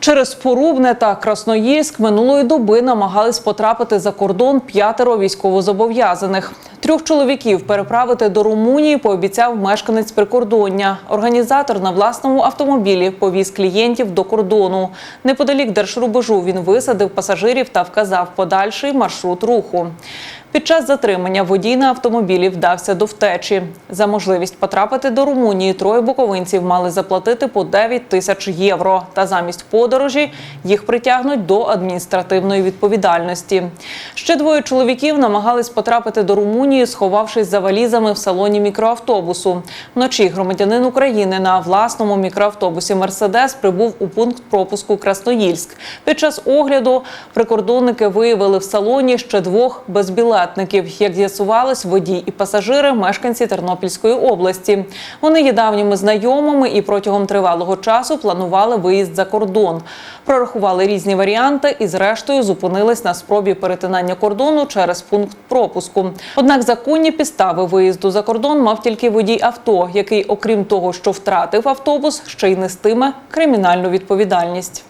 Через Порубне та Красноїльськ минулої доби намагались потрапити за кордон п'ятеро військовозобов'язаних. Трьох чоловіків переправити до Румунії пообіцяв мешканець прикордоння. Організатор на власному автомобілі повіз клієнтів до кордону. Неподалік держрубежу він висадив пасажирів та вказав подальший маршрут руху. Під час затримання водій на автомобілі вдався до втечі. За можливість потрапити до Румунії троє буковинців мали заплатити по 9 тисяч євро. Та замість подорожі їх притягнуть до адміністративної відповідальності. Ще двоє чоловіків намагались потрапити до Румунії, сховавшись за валізами в салоні мікроавтобусу. Вночі громадянин України на власному мікроавтобусі Мерседес прибув у пункт пропуску Красноїльськ. Під час огляду прикордонники виявили в салоні ще двох безбілетників. Як з'ясувалось, водій і пасажири мешканці Тернопільської області. Вони є давніми знайомими і протягом тривалого часу планували виїзд за кордон. Прорахували різні варіанти і, зрештою, зупинились на спробі перетинання кордону через пункт пропуску. Однак законні підстави виїзду за кордон мав тільки водій авто, який, окрім того, що втратив автобус, ще й нестиме кримінальну відповідальність.